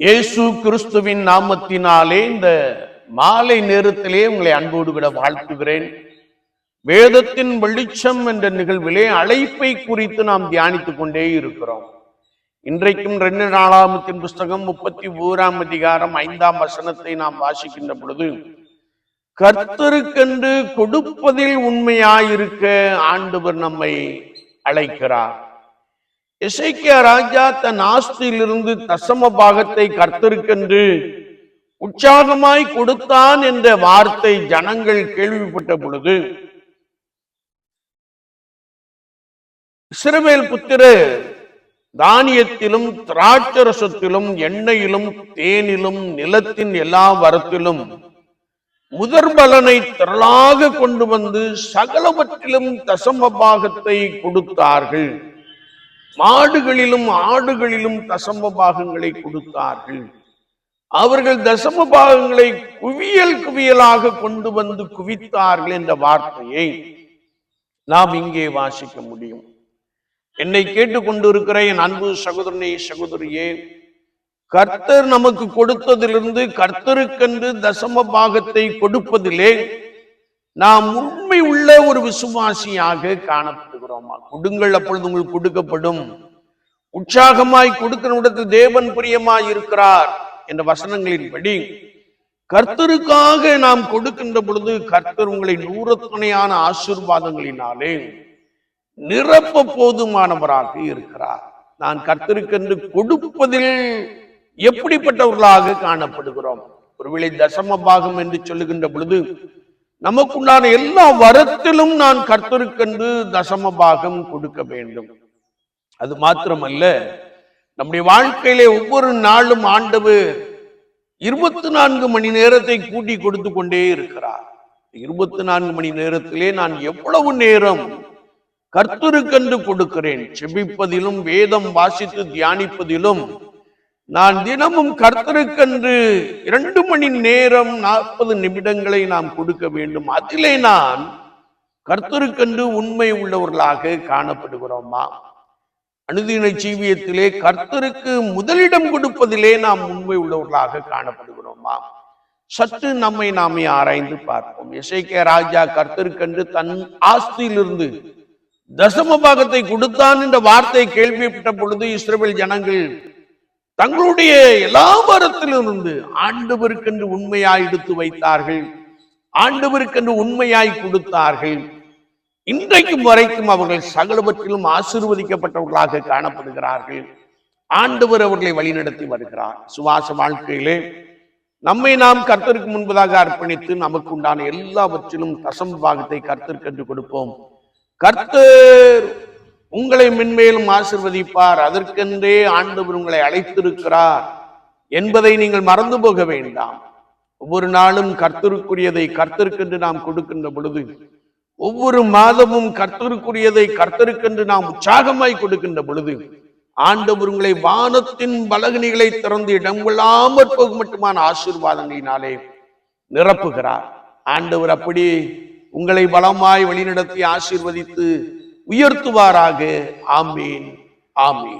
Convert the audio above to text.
இயேசு கிறிஸ்துவின் நாமத்தினாலே இந்த மாலை நேரத்திலே உங்களை அன்போடு விட வாழ்த்துகிறேன். வேதத்தின் வெளிச்சம் என்ற நிகழ்விலே அழைப்பை குறித்து நாம் தியானித்துக் கொண்டே இருக்கிறோம். இன்றைக்கும் ரெண்டு நாளாமத்தின் புஸ்தகம் முப்பத்தி ஓராம் அதிகாரம் ஐந்தாம் வசனத்தை நாம் வாசிக்கின்ற பொழுது கர்த்தருக்கென்று கொடுப்பதில் உண்மையாயிருக்க ஆண்டவர் நம்மை அழைக்கிறார். இசைக்கிய ராஜா தன் ஆஸ்தியிலிருந்து தசம பாகத்தை கர்த்தருக்கென்று உற்சாகமாய் கொடுத்தான் என்ற வார்த்தை ஜனங்கள் கேள்விப்பட்ட பொழுது சிறுமேல் புத்திர தானியத்திலும் திராட்சரசத்திலும் எண்ணெயிலும் தேனிலும் நிலத்தின் எல்லா வரத்திலும் முதற் பலனை திரளாக கொண்டு வந்து சகலவற்றிலும் தசம பாகத்தை கொடுத்தார்கள். மாடுகளிலும் ஆடுகளிலும் தசம பாகங்களை கொடுத்தார்கள். அவர்கள் தசம பாகங்களை குவியல் குவியலாக கொண்டு வந்து குவித்தார்கள் என்ற வார்த்தையை நாம் இங்கே வாசிக்க முடியும். என்னை கேட்டுக்கொண்டிருக்கிற என் அன்பு சகோதரனே சகோதரியே கர்த்தர் நமக்கு கொடுத்ததிலிருந்து கர்த்தருக்கென்று தசம பாகத்தை கொடுப்பதிலே நாம் உண்மை உள்ள ஒரு விசுவாசியாக காணப்படுகிறோமா கொடுங்கள் அப்பொழுது உங்களுக்கு கொடுக்கப்படும். உற்சாகமாய் கொடுக்கிற இடத்தில் தேவன் பிரியமாய் இருக்கிறார் என்ற வசனங்களின்படி கர்த்தருக்காக நாம் கொடுக்கின்ற பொழுது கர்த்தர் உங்களை நூறத்துணையான ஆசிர்வாதங்களினாலே நிரப்ப போதுமானவராக இருக்கிறார். நான் கர்த்தருக்கென்று கொடுப்பதில் எப்படிப்பட்டவர்களாக காணப்படுகிறோம்? ஒருவேளை தசம பாகம் என்று சொல்லுகின்ற பொழுது நமக்குண்டான எல்லா வரத்திலும் நான் கர்த்தருக்கென்று தசம பாகம் கொடுக்க வேண்டும். அது மாத்திரமல்ல நம்முடைய வாழ்க்கையிலே ஒவ்வொரு நாளும் ஆண்டவர் இருபத்தி நான்கு மணி நேரத்தை கூட்டி கொடுத்து கொண்டே இருக்கிறார். இருபத்தி நான்கு மணி நேரத்திலே நான் எவ்வளவு நேரம் கர்த்தருக்கென்று கொடுக்கிறேன். செபிப்பதிலும் வேதம் வாசித்து தியானிப்பதிலும் நான் தினமும் கர்த்தருக்கென்று இரண்டு மணி நேரம் நாற்பது நிமிடங்களை நாம் கொடுக்க வேண்டும். அதிலே நான் கர்த்தருக்கென்று உண்மை உள்ளவர்களாக காணப்படுகிறோமா? அனுதின ஜீவியத்திலே கர்த்தருக்கு முதலிடம் கொடுப்பதிலே நாம் உண்மை உள்ளவர்களாக காணப்படுகிறோமா? சற்று நம்மை நாமே ஆராய்ந்து பார்ப்போம். இசைக்க ராஜா கர்த்தருக்கென்று தன் ஆஸ்தியிலிருந்து தசம பாகத்தை கொடுத்தான் என்ற வார்த்தை கேள்விப்பட்ட பொழுது இஸ்ரேல் ஜனங்கள் தங்களுடைய எல்லா வரத்திலிருந்து ஆண்டவருக்கென்று உண்மையாய் எடுத்து வைத்தார்கள் ஆண்டவருக்கென்று உண்மையாய் கொடுத்தார்கள். இன்றைக்கும் வரைக்கும் அவர்கள் சகலவற்றிலும் ஆசீர்வதிக்கப்பட்டவர்களாக காணப்படுகிறார்கள். ஆண்டவர் அவர்களை வழிநடத்தி வருகிறார். சுவாச வாழ்க்கையிலே நம்மை நாம் கர்த்தருக்கு முன்பதாக அர்ப்பணித்து நமக்கு உண்டான எல்லாவற்றிலும் தசம பாகத்தை கர்த்தருக்கென்று கொடுப்போம். கர்த்தர் உங்களை மென்மேலும் ஆசிர்வதிப்பார். அதற்கென்றே ஆண்டவர் உங்களை அழைத்திருக்கிறார் என்பதை நீங்கள் மறந்து போக வேண்டாம். ஒவ்வொரு நாளும் கர்த்தருக்குரியதை கர்த்தருக்கென்று நாம் கொடுக்கின்ற பொழுது ஒவ்வொரு மாதமும் கர்த்தருக்குரியதை கர்த்தருக்கென்று நாம் உற்சாகமாய் கொடுக்கின்ற பொழுது ஆண்டவர் உங்களை வானத்தின் பலகனிகளை திறந்து இடம் கொள்ளாமற் போகும் மட்டுமான ஆசீர்வாதங்களினாலே நிரப்புகிறார். ஆண்டவர் அப்படி உங்களை பலமாய் வழிநடத்தி ஆசீர்வதித்து உயர்த்துவாராக. ஆமீன். ஆமீன்.